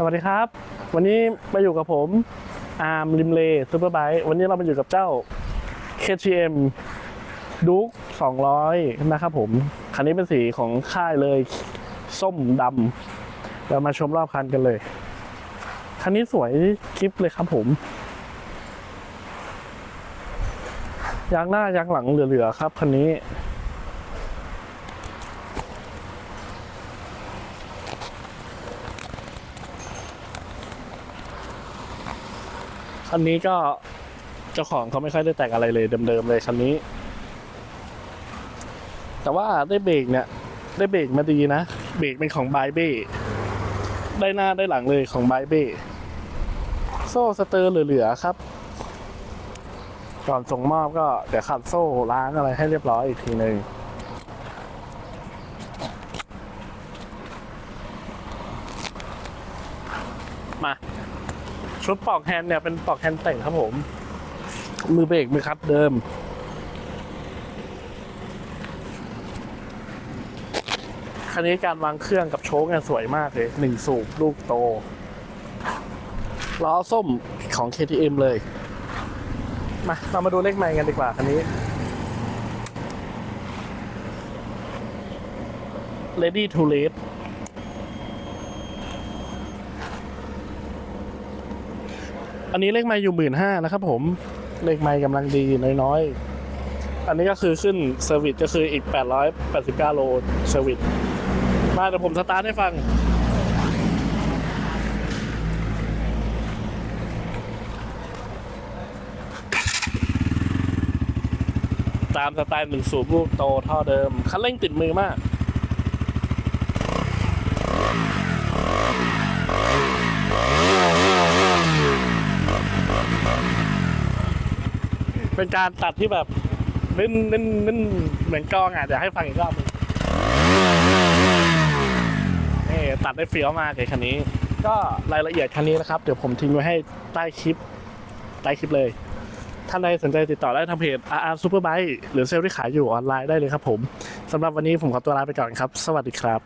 สวัสดีครับ วันนี้มาอยู่กับผมอาร์มริมเลซูเปอร์ไบค์วันนี้เรามาอยู่กับเจ้า KTM ดูก200 นะครับผม คันนี้เป็นสีของค่ายเลย ส้มดำเรามาชมรอบคันกันเลย คันนี้สวยคลิปเลยครับผมยางหน้ายางหลังเหลือๆครับคันนี้ คันนี้ก็เจ้าของเขาไม่ค่อยได้แต่งอะไรเลยเดิมๆเลยคันนี้ แต่ว่าได้เบรกเนี่ย ได้เบรกมาดีนะ เบรกเป็นของไบเบ้ได้หน้าได้หลังเลยของไบเบ้โซ่สเตอร์เหลือๆครับ ก่อนส่งมอบก็เดี๋ยวขัดโซ่ล้างอะไรให้เรียบร้อยอีกทีหนึ่งมา ชุดปอกแฮนด์เนี่ยเป็นปอกแฮนด์แต่งครับผม มือเบรกมือคัดเดิม คันนี้การวางเครื่องกับโชคเนี่ยสวยมากเลยหนึ่งสูบลูกโต ล้อส้มของ KTM เลย มา เรามาดูเลขไมล์กันดีกว่าคันนี้ Ready to Race อันนี้เลขไมล์อยู่หมื่นห้านะครับผมเลขไมล์กำลังดีน้อยๆ อันนี้ก็คือขึ้นเซอร์วิสก็คืออีก 889 โลเซอร์วิสมาเดี๋ยวผมสตาร์ทให้ฟัง ตามสไตล์หนึ่งสูบลูกโตเท่าเดิม คันเร่งติดมือมาก เป็นการตัดที่แบบน้นเน้นเน้นเหมือนกองอะเดี๋ยวให้ฟังอีกรอบหนึงนี่ตัดได้เฟี้ยวมากเลยคันนี้ ก็รายละเอียดคันนี้นะครับ เดี๋ยวผมทิ้งไว้ให้ใต้คลิป ใต้คลิปเลยท่านใดสนใจติดต่อได้ทางเพจ RR Superbike หรือเซลล์ที่ขายอยู่ออนไลน์ได้เลยครับผมสำหรับวันนี้ผมขอตัวลาไปก่อนครับ สวัสดีครับ